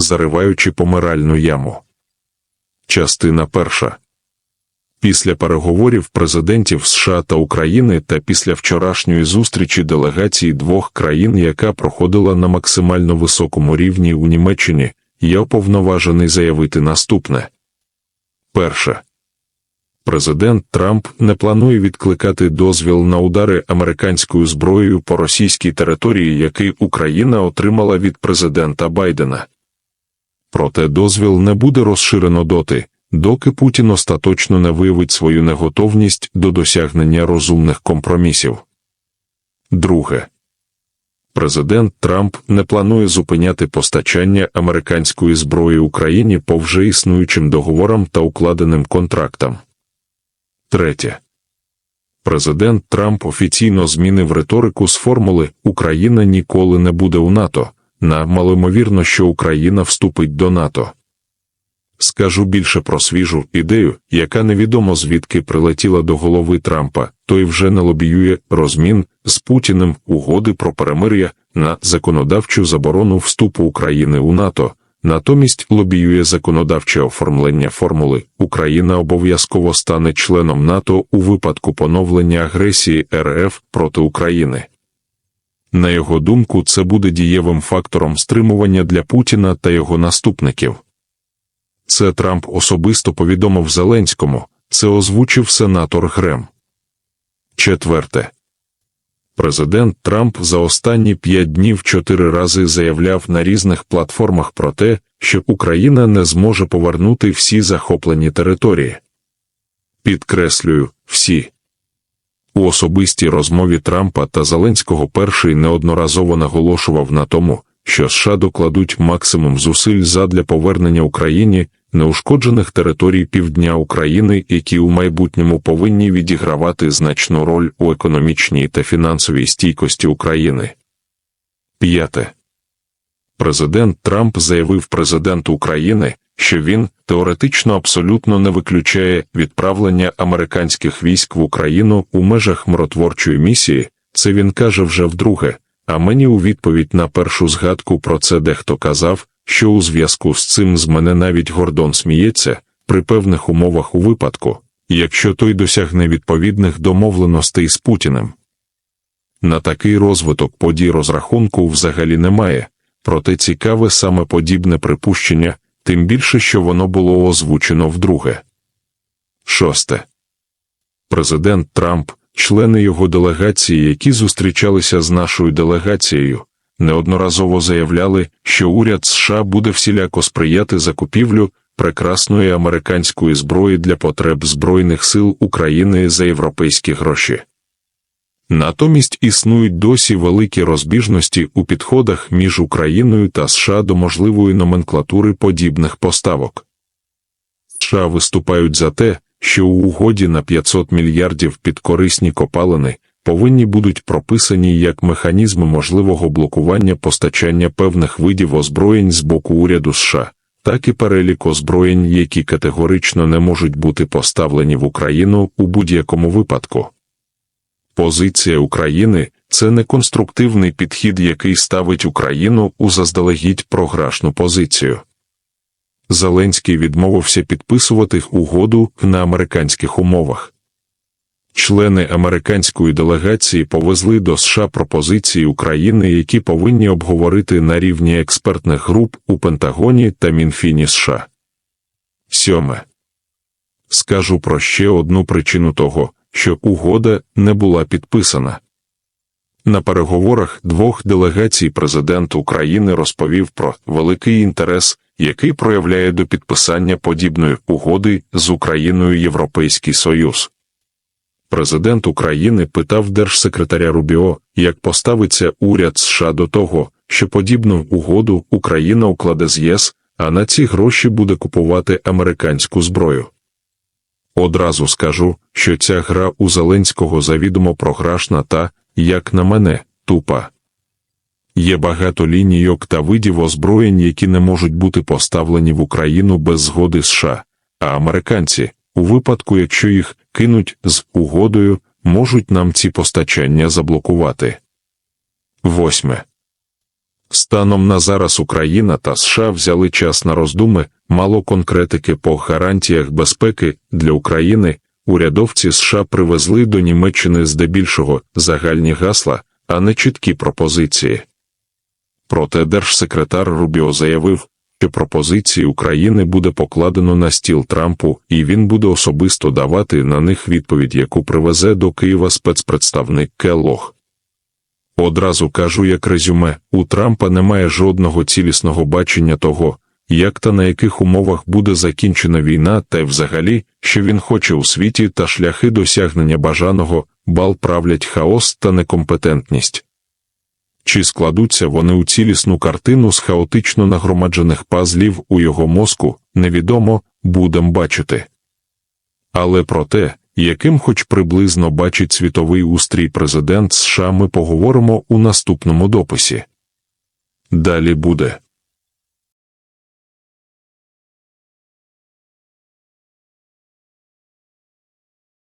зариваючи помиральну яму. Частина перша. Після переговорів президентів США та України та після вчорашньої зустрічі делегації двох країн, яка проходила на максимально високому рівні у Німеччині, я уповноважений заявити наступне. Перше. Президент Трамп не планує відкликати дозвіл на удари американською зброєю по російській території, який Україна отримала від президента Байдена. Проте дозвіл не буде розширено доти, доки Путін остаточно не виявить свою неготовність до досягнення розумних компромісів. Друге. Президент Трамп не планує зупиняти постачання американської зброї Україні по вже існуючим договорам та укладеним контрактам. Третє. Президент Трамп офіційно змінив риторику з формули Україна ніколи не буде у НАТО на малоймовірно, що Україна вступить до НАТО. Скажу більше про свіжу ідею, яка невідомо звідки прилетіла до голови Трампа, той вже не лобіює розмін з Путіним угоди про перемир'я на законодавчу заборону вступу України у НАТО, натомість лобіює законодавче оформлення формули Україна обов'язково стане членом НАТО у випадку поновлення агресії РФ проти України. На його думку, це буде дієвим фактором стримування для Путіна та його наступників. Це Трамп особисто повідомив Зеленському, це озвучив сенатор Грем. Четверте. Президент Трамп за останні п'ять днів чотири рази заявляв на різних платформах про те, що Україна не зможе повернути всі захоплені території. Підкреслюю, всі. У особистій розмові Трампа та Зеленського перший неодноразово наголошував на тому, що США докладуть максимум зусиль задля повернення Україні неушкоджених територій півдня України, які у майбутньому повинні відігравати значну роль у економічній та фінансовій стійкості України. П'яте. Президент Трамп заявив президенту України, що він теоретично абсолютно не виключає відправлення американських військ в Україну у межах миротворчої місії. Це він каже вже вдруге. А мені у відповідь на першу згадку про це дехто казав, що у зв'язку з цим з мене навіть Гордон сміється при певних умовах у випадку, якщо той досягне відповідних домовленостей з Путіним. На такий розвиток подій розрахунку взагалі немає, проте цікаве саме подібне припущення, тим більше, що воно було озвучено вдруге. Шосте. Президент Трамп, члени його делегації, які зустрічалися з нашою делегацією, неодноразово заявляли, що уряд США буде всіляко сприяти закупівлю прекрасної американської зброї для потреб Збройних сил України за європейські гроші. Натомість існують досі великі розбіжності у підходах між Україною та США до можливої номенклатури подібних поставок. США виступають за те, що у угоді на 500 мільярдів під корисні копалини повинні будуть прописані як механізми можливого блокування постачання певних видів озброєнь з боку уряду США, так і перелік озброєнь, які категорично не можуть бути поставлені в Україну у будь-якому випадку. Позиція України це не конструктивний підхід, який ставить Україну у заздалегідь програшну позицію. Зеленський відмовився підписувати угоду на американських умовах. Члени американської делегації повезли до США пропозиції України, які повинні обговорити на рівні експертних груп у Пентагоні та Мінфіні США. Сьоме. Скажу про ще одну причину того, що угода не була підписана. На переговорах двох делегацій президент України розповів про великий інтерес, який проявляє до підписання подібної угоди з Україною Європейський Союз. Президент України питав держсекретаря Рубіо, як поставиться уряд США до того, що подібну угоду Україна укладе з ЄС, а на ці гроші буде купувати американську зброю. Одразу скажу, що ця гра у Зеленського завідомо програшна та, як на мене, тупа. Є багато лінійок та видів озброєнь, які не можуть бути поставлені в Україну без згоди США, а американці, у випадку, якщо їх кинуть з угодою, можуть нам ці постачання заблокувати. Восьме. Станом на зараз Україна та США взяли час на роздуми, мало конкретики по гарантіях безпеки для України. Урядовці США привезли до Німеччини здебільшого загальні гасла, а не чіткі пропозиції. Проте держсекретар Рубіо заявив, що пропозиції України буде покладено на стіл Трампу, і він буде особисто давати на них відповідь, яку привезе до Києва спецпредставник Келлог. Одразу кажу, як резюме, у Трампа немає жодного цілісного бачення того, як та на яких умовах буде закінчена війна, та й взагалі, що він хоче у світі та шляхи досягнення бажаного, бал правлять хаос та некомпетентність. Чи складуться вони у цілісну картину з хаотично нагромаджених пазлів у його мозку, невідомо, будем бачити. Але про те, яким хоч приблизно бачить світовий устрій президент США, ми поговоримо у наступному дописі. Далі буде.